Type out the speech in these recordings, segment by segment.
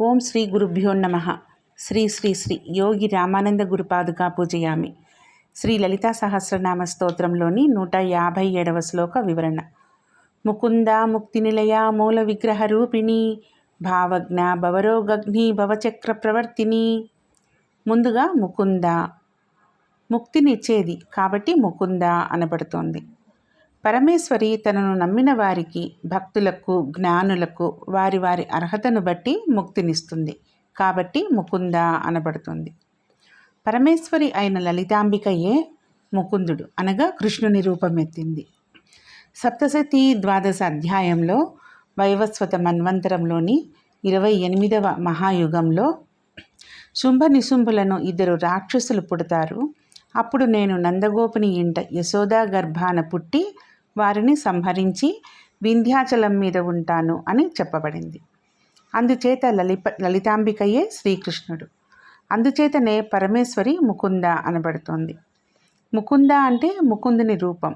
ఓం శ్రీ గురుభ్యో నమ. శ్రీ శ్రీ శ్రీ యోగి రామానంద గురుపాదుగా పూజయామి. శ్రీ లలితా సహస్రనామ స్తోత్రంలోని నూట యాభై ఏడవ శ్లోక వివరణ. ముకుంద ముక్తి నిలయ మూల విగ్రహ రూపిణి భావజ్ఞ భవరోగగ్ని భవచక్ర ప్రవర్తిని. ముందుగా ముకుంద. ముక్తినిచ్చేది కాబట్టి ముకుంద అనబడుతోంది. పరమేశ్వరి తనను నమ్మిన వారికి భక్తులకు జ్ఞానులకు వారి వారి అర్హతను బట్టి ముక్తినిస్తుంది. కాబట్టి ముకుంద అనబడుతుంది. పరమేశ్వరి అయిన లలితాంబికయే ముకుందుడు అనగా కృష్ణుని రూపమెత్తింది. సప్తశతి ద్వాదశ అధ్యాయంలో వైవస్వత మన్వంతరంలోని ఇరవై ఎనిమిదవ మహాయుగంలో శుంభ నిశుంభులను ఇద్దరు రాక్షసులు పుడతారు. అప్పుడు నేను నందగోపుని ఇంట యశోదా గర్భాన పుట్టి వారిని సంహరించి వింధ్యాచలం మీద ఉంటాను అని చెప్పబడింది. అందుచేత లలిప లలితాంబికయే శ్రీకృష్ణుడు. అందుచేతనే పరమేశ్వరి ముకుంద అనబడుతోంది. ముకుంద అంటే ముకుందుని రూపం.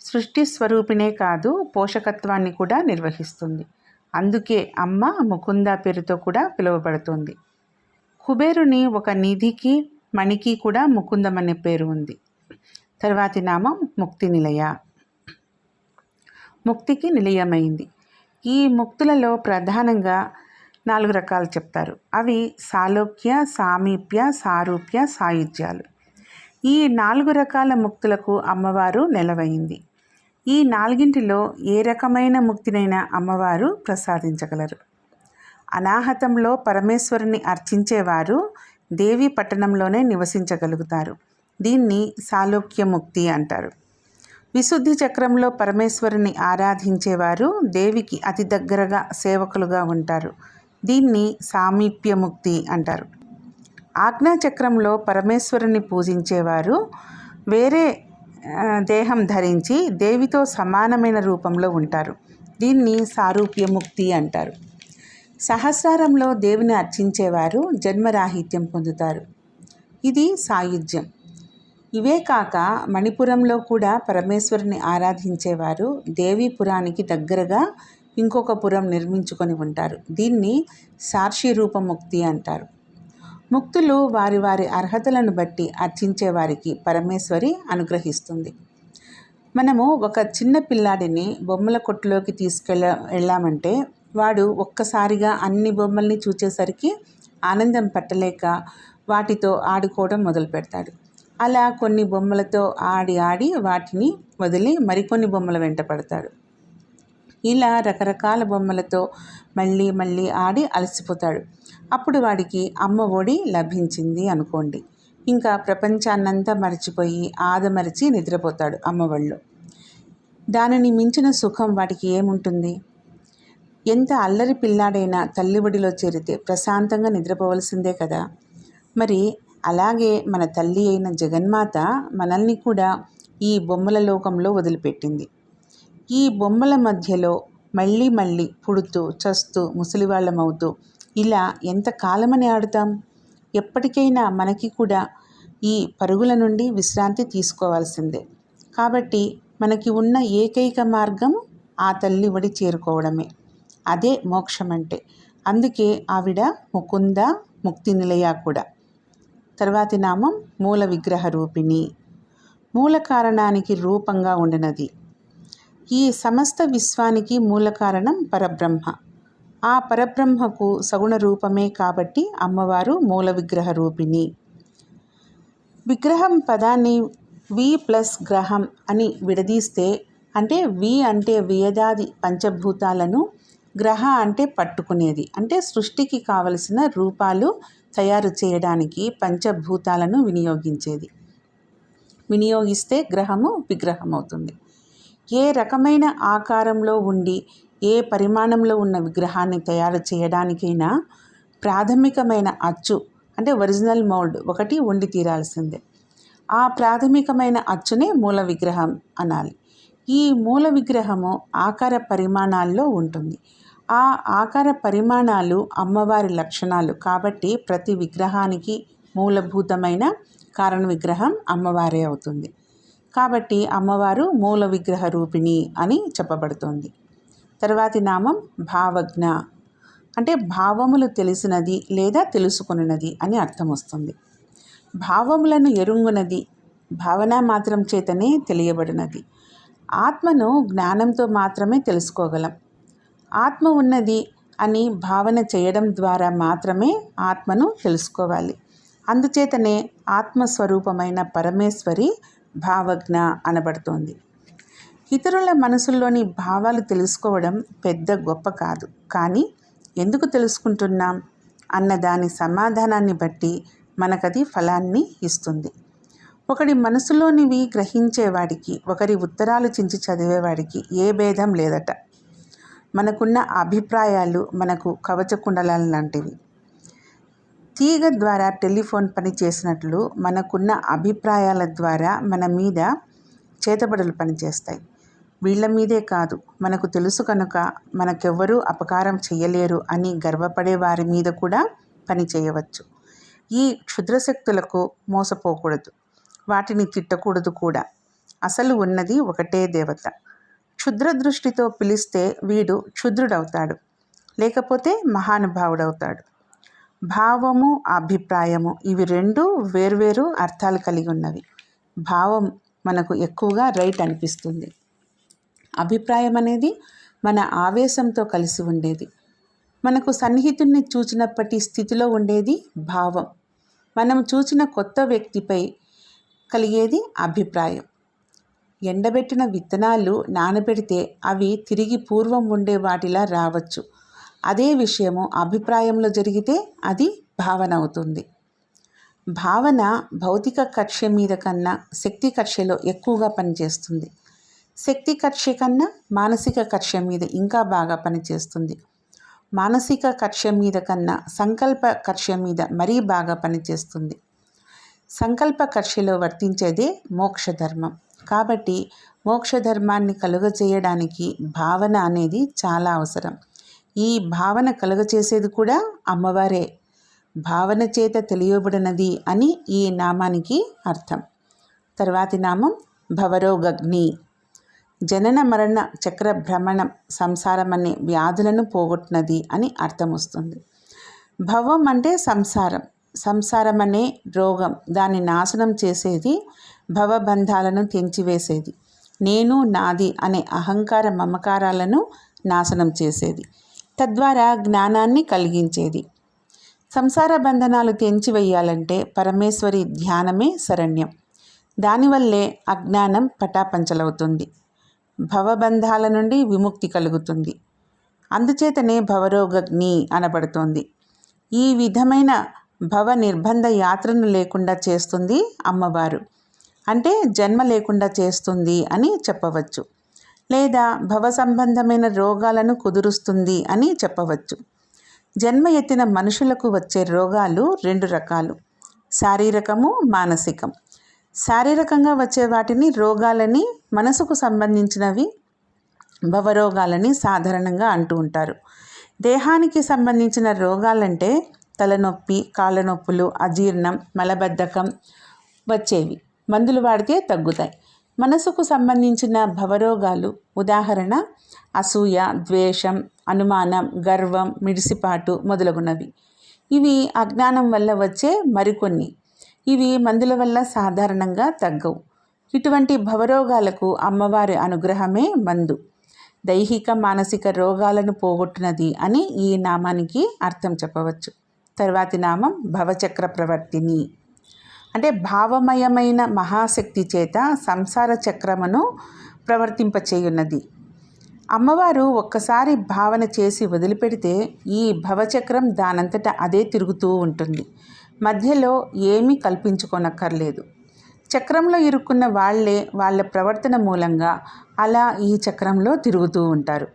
సృష్టి స్వరూపిణే కాదు పోషకత్వాన్ని కూడా నిర్వహిస్తుంది. అందుకే అమ్మ ముకుంద పేరుతో కూడా పిలువబడుతుంది. కుబేరుని ఒక నిధికి మణికి కూడా ముకుందం అనే పేరు ఉంది. తర్వాతి నామం ముక్తి నిలయ ముక్తికి నిలయమైంది. ఈ ముక్తులలో ప్రధానంగా నాలుగు రకాలు చెప్తారు. అవి సాలోక్య సామీప్య సారూప్య సాయుధ్యాలు. ఈ నాలుగు రకాల ముక్తులకు అమ్మవారు నెలవైంది. ఈ నాలుగింటిలో ఏ రకమైన ముక్తినైనా అమ్మవారు ప్రసాదించగలరు. అనాహతంలో పరమేశ్వరుని అర్చించేవారు దేవి పట్టణంలోనే నివసించగలుగుతారు. దీన్ని సాలోక్యముక్తి అంటారు. విశుద్ధి చక్రంలో పరమేశ్వరుని ఆరాధించేవారు దేవికి అతి దగ్గరగా సేవకులుగా ఉంటారు. దీన్ని సామీప్యముక్తి అంటారు. ఆజ్ఞాచక్రంలో పరమేశ్వరుని పూజించేవారు వేరే దేహం ధరించి దేవితో సమానమైన రూపంలో ఉంటారు. దీన్ని సారూప్యముక్తి అంటారు. సహస్రారంలో దేవుని అర్చించేవారు జన్మరాహిత్యం పొందుతారు. ఇది సాయుధ్యం. ఇవే కాక మణిపురంలో కూడా పరమేశ్వరుని ఆరాధించేవారు దేవీపురానికి దగ్గరగా ఇంకొక పురం నిర్మించుకొని ఉంటారు. దీన్ని సాక్షి రూపముక్తి అంటారు. ముక్తులు వారి వారి అర్హతలను బట్టి అర్చించే వారికి పరమేశ్వరి అనుగ్రహిస్తుంది. మనము ఒక చిన్న పిల్లాడిని బొమ్మల కొట్టులోకి తీసుకెళ్ళ వెళ్ళామంటే వాడు ఒక్కసారిగా అన్ని బొమ్మల్ని చూచేసరికి ఆనందం పట్టలేక వాటితో ఆడుకోవడం మొదలు పెడతాడు అలా కొన్ని బొమ్మలతో ఆడి ఆడి వాటిని వదిలి మరికొన్ని బొమ్మల వెంట పడతాడు. ఇలా రకరకాల బొమ్మలతో మళ్ళీ మళ్ళీ ఆడి అలసిపోతాడు. అప్పుడు వాడికి అమ్మ ఒడి లభించింది అనుకోండి. ఇంకా ప్రపంచాన్నంతా మర్చిపోయి ఆదమరిచి నిద్రపోతాడు అమ్మఒళ్ళు దానిని మించిన సుఖం వాటికి ఏముంటుంది? ఎంత అల్లరి పిల్లాడైనా తల్లి ఒడిలో చేరితే ప్రశాంతంగా నిద్రపోవలసిందే కదా. మరి అలాగే మన తల్లి అయిన జగన్మాత మనల్ని కూడా ఈ బొమ్మల లోకంలో వదిలిపెట్టింది. ఈ బొమ్మల మధ్యలో మళ్ళీ మళ్ళీ పుడుతూ చస్తూ ముసలివాళ్ళమవుతూ ఇలా ఎంత కాలమని ఆడుతాం? ఎప్పటికైనా మనకి కూడా ఈ పరుగుల నుండి విశ్రాంతి తీసుకోవాల్సిందే. కాబట్టి మనకి ఉన్న ఏకైక మార్గం ఆ తల్లి వడి చేరుకోవడమే. అదే మోక్షం అంటే అందుకే ఆవిడ ముకుంద ముక్తి నిలయ కూడా. తర్వాతి నామం మూల విగ్రహ రూపిణి. మూల కారణానికి రూపంగా ఉండినది. ఈ సమస్త విశ్వానికి మూల కారణం పరబ్రహ్మ. ఆ పరబ్రహ్మకు సగుణ రూపమే కాబట్టి అమ్మవారు మూల విగ్రహ రూపిణి. విగ్రహం పదాన్ని వి ప్లస్ గ్రహం అని విడదీస్తే అంటే వి అంటే వేదాది పంచభూతాలను గ్రహ అంటే పట్టుకునేది. అంటే సృష్టికి కావలసిన రూపాలు తయారు చేయడానికి పంచభూతాలను వినియోగించేది. వినియోగిస్తే గ్రహము విగ్రహం అవుతుంది ఏ రకమైన ఆకారంలో ఉండి ఏ పరిమాణంలో ఉన్న విగ్రహాన్ని తయారు చేయడానికైనా ప్రాథమికమైన అచ్చు అంటే ఒరిజినల్ మౌల్డ్ ఒకటి ఉండి తీరాల్సిందే. ఆ ప్రాథమికమైన అచ్చునే మూల విగ్రహం అనాలి. ఈ మూల విగ్రహము ఆకార పరిమాణాల్లో ఉంటుంది. ఆ ఆకార పరిమాణాలు అమ్మవారి లక్షణాలు కాబట్టి ప్రతి విగ్రహానికి మూలభూతమైన కారణ విగ్రహం అమ్మవారే అవుతుంది. కాబట్టి అమ్మవారు మూల విగ్రహ రూపిణి అని చెప్పబడుతుంది. తర్వాతి నామం భావజ్ఞ. అంటే భావములు తెలిసినది లేదా తెలుసుకున్నది అని అర్థం వస్తుంది. భావములను ఎరుంగునది భావన మాత్రం చేతనే తెలియబడినది. ఆత్మను జ్ఞానంతో మాత్రమే తెలుసుకోగలం. ఆత్మ ఉన్నది అని భావన చేయడం ద్వారా మాత్రమే ఆత్మను తెలుసుకోవాలి. అందుచేతనే ఆత్మస్వరూపమైన పరమేశ్వరి భావజ్ఞ అనబడుతోంది. ఇతరుల మనసుల్లోని భావాలు తెలుసుకోవడం పెద్ద గొప్ప కాదు. కానీ ఎందుకు తెలుసుకుంటున్నాం? అన్న దాని సమాధానాన్ని బట్టి మనకది ఫలాన్ని ఇస్తుంది. ఒకడి మనసులోనివి గ్రహించేవాడికి ఒకరి ఉత్తరాలు చించి చదివేవాడికి ఏ భేదం లేదట. మనకున్న అభిప్రాయాలు మనకు కవచకుండల లాంటివి. తీగ ద్వారా టెలిఫోన్ పని చేసినట్లు మనకున్న అభిప్రాయాల ద్వారా మన మీద చేతబడులు పనిచేస్తాయి వీళ్ళ మీదే కాదు మనకు తెలుసు కనుక మనకెవ్వరూ అపకారం చేయలేరు అని గర్వపడే వారి మీద కూడా పని చేయవచ్చు. ఈ క్షుద్రశక్తులకు మోసపోకూడదు వాటిని తిట్టకూడదు కూడా. అసలు ఉన్నది ఒకటే దేవత. క్షుద్ర దృష్టితో పిలిస్తే వీడు క్షుద్రుడవుతాడు లేకపోతే మహానుభావుడవుతాడు. భావము అభిప్రాయము ఇవి రెండు వేర్వేరు అర్థాలు కలిగి ఉన్నవి. భావం మనకు ఎక్కువగా రైట్ అనిపిస్తుంది. అభిప్రాయం అనేది మన ఆవేశంతో కలిసి ఉండేది. మనకు సన్నిహితుడిని చూచినప్పటి స్థితిలో ఉండేది భావం. మనం చూచిన కొత్త వ్యక్తిపై కలిగేది అభిప్రాయం. ఎండబెట్టిన విత్తనాలు నానబెడితే అవి తిరిగి పూర్వం ఉండే వాటిలా రావచ్చు. అదే విషయము అభిప్రాయంలో జరిగితే అది భావన అవుతుంది. భావన భౌతిక కక్ష మీద కన్నా శక్తి కక్షలో ఎక్కువగా పనిచేస్తుంది. శక్తి కక్ష కన్నా మానసిక కక్ష మీద ఇంకా బాగా పనిచేస్తుంది. మానసిక కక్ష మీద కన్నా సంకల్ప కక్ష మీద మరీ బాగా పనిచేస్తుంది. సంకల్ప కక్షలో వర్తించేదే మోక్ష ధర్మం. కాబట్టి మోక్షధర్మాన్ని కలుగజేయడానికి భావన అనేది చాలా అవసరం. ఈ భావన కలుగచేసేది కూడా అమ్మవారే. భావన చేత తెలియబడినది అని ఈ నామానికి అర్థం. తర్వాతి నామం భవరోగగ్ని. జనన మరణ చక్ర భ్రమణం సంసారం అనే వ్యాధులను పోగొట్టినది అని అర్థం వస్తుంది. భవం అంటే సంసారం. సంసారం అనే రోగం. దాన్ని నాశనం చేసేది భవబంధాలను తెంచివేసేది. నేను నాది అనే అహంకార మమకారాలను నాశనం చేసేది. తద్వారా జ్ఞానాన్ని కలిగించేది. సంసార బంధనాలు తెంచివేయాలంటే పరమేశ్వరి ధ్యానమే శరణ్యం. దానివల్లే అజ్ఞానం పటాపంచలవుతుంది. భవబంధాల నుండి విముక్తి కలుగుతుంది. అందుచేతనే భవరోగగ్ని అనబడుతోంది. ఈ విధమైన భవ నిర్బంధ యాత్రను లేకుండా చేస్తుంది అమ్మవారు. అంటే జన్మ లేకుండా చేస్తుంది అని చెప్పవచ్చు. లేదా భవ సంబంధమైన రోగాలను కుదురుస్తుంది అని చెప్పవచ్చు. జన్మ ఎత్తిన మనుషులకు వచ్చే రోగాలు రెండు రకాలు. శారీరకము మానసికం. శారీరకంగా వచ్చే వాటిని రోగాలని మనసుకు సంబంధించినవి భవరోగాలని సాధారణంగా అంటూ ఉంటారు. దేహానికి సంబంధించిన రోగాలంటే తలనొప్పి కాళ్ళ నొప్పులు అజీర్ణం మలబద్ధకం వచ్చేవి. మందులు వాడితే తగ్గుతాయి. మనసుకు సంబంధించిన భవరోగాలు ఉదాహరణ అసూయ ద్వేషం అనుమానం గర్వం మిడిసిపాటు మొదలగునవి. ఇవి అజ్ఞానం వల్ల వచ్చే మరికొన్ని. ఇవి మందుల వల్ల సాధారణంగా తగ్గవు. ఇటువంటి భవరోగాలకు అమ్మవారి అనుగ్రహమే మందు. దైహిక మానసిక రోగాలను పోగొట్టినది అని ఈ నామానికి అర్థం చెప్పవచ్చు. తర్వాతి నామం భవచక్ర ప్రవర్తిని. అంటే భావమయమైన మహాశక్తి చేత సంసార చక్రమును ప్రవర్తింపచేయున్నది. అమ్మవారు ఒక్కసారి భావన చేసి వదిలిపెడితే ఈ భవచక్రం దానంతట అదే తిరుగుతూ ఉంటుంది. మధ్యలో ఏమీ కల్పించుకోనక్కర్లేదు. చక్రంలో ఇరుక్కున్న వాళ్ళే వాళ్ళ ప్రవర్తన మూలంగా అలా ఈ చక్రంలో తిరుగుతూ ఉంటారు.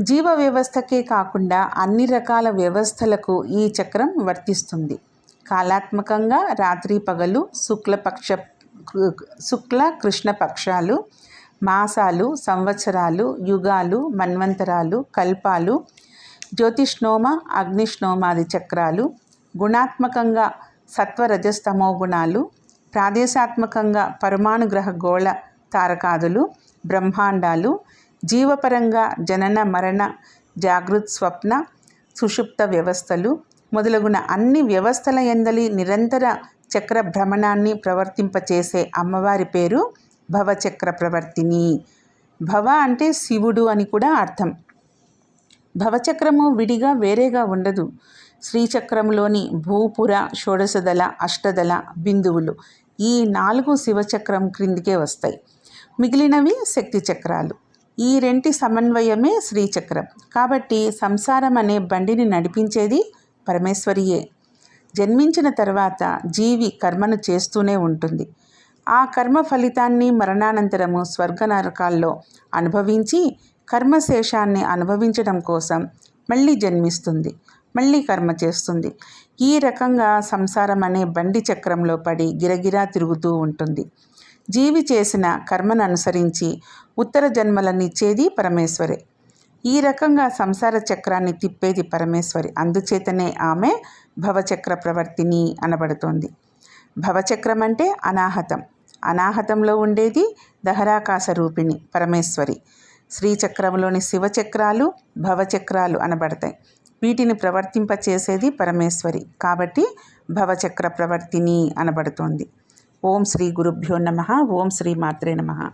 జీవ వ్యవస్థకే కాకుండా అన్ని రకాల వ్యవస్థలకు ఈ చక్రం వర్తిస్తుంది. కాలాత్మకంగా రాత్రి పగలు శుక్లపక్ష శుక్ల కృష్ణ పక్షాలు మాసాలు సంవత్సరాలు యుగాలు మన్వంతరాలు కల్పాలు జ్యోతిష్నోమ అగ్నిష్నోమాది చక్రాలు గుణాత్మకంగా సత్వరజస్తమో గుణాలు ప్రాదేశాత్మకంగా పరమాణుగ్రహ గోళ తారకాదులు బ్రహ్మాండాలు జీవపరంగా జనన మరణ జాగృత్ స్వప్న సుషుప్త వ్యవస్థలు మొదలగున అన్ని వ్యవస్థల ఎందలి నిరంతర చక్ర భ్రమణాన్ని ప్రవర్తింపచేసే అమ్మవారి పేరు భవచక్ర ప్రవర్తిని. భవ అంటే శివుడు అని కూడా అర్థం. భవచక్రము విడిగా వేరేగా ఉండదు. శ్రీచక్రంలోని భూపుర షోడశదళ అష్టదళ బిందువులు ఈ నాలుగు శివచక్రం క్రిందికే వస్తాయి. మిగిలినవి శక్తి చక్రాలు. ఈ రెంటి సమన్వయమే శ్రీచక్రం. కాబట్టి సంసారం అనే బండిని నడిపించేది పరమేశ్వరియే. జన్మించిన తర్వాత జీవి కర్మను చేస్తూనే ఉంటుంది. ఆ కర్మ ఫలితాన్ని మరణానంతరము స్వర్గ నరకాల్లో అనుభవించి కర్మశేషాన్ని అనుభవించడం కోసం మళ్ళీ జన్మిస్తుంది మళ్ళీ కర్మ చేస్తుంది. ఈ రకంగా సంసారం అనే బండి చక్రంలో పడి గిరగిరా తిరుగుతూ ఉంటుంది. జీవి చేసిన కర్మను అనుసరించి ఉత్తర జన్మలనిచ్చేది పరమేశ్వరే. ఈ రకంగా సంసార చక్రాన్ని తిప్పేది పరమేశ్వరి. అందుచేతనే ఆమె భవచక్ర ప్రవర్తిని అనబడుతోంది. భవచక్రం అంటే అనాహతం. అనాహతంలో ఉండేది దహరాకాశ రూపిణి పరమేశ్వరి. శ్రీచక్రంలోని శివచక్రాలు భవచక్రాలు అనబడతాయి. వీటిని ప్రవర్తింపచేసేది పరమేశ్వరి. కాబట్టి భవచక్ర ప్రవర్తిని అనబడుతోంది. ఓం శ్రీ గురుభ్యో నమ. ఓం శ్రీ మాత్రే నమ.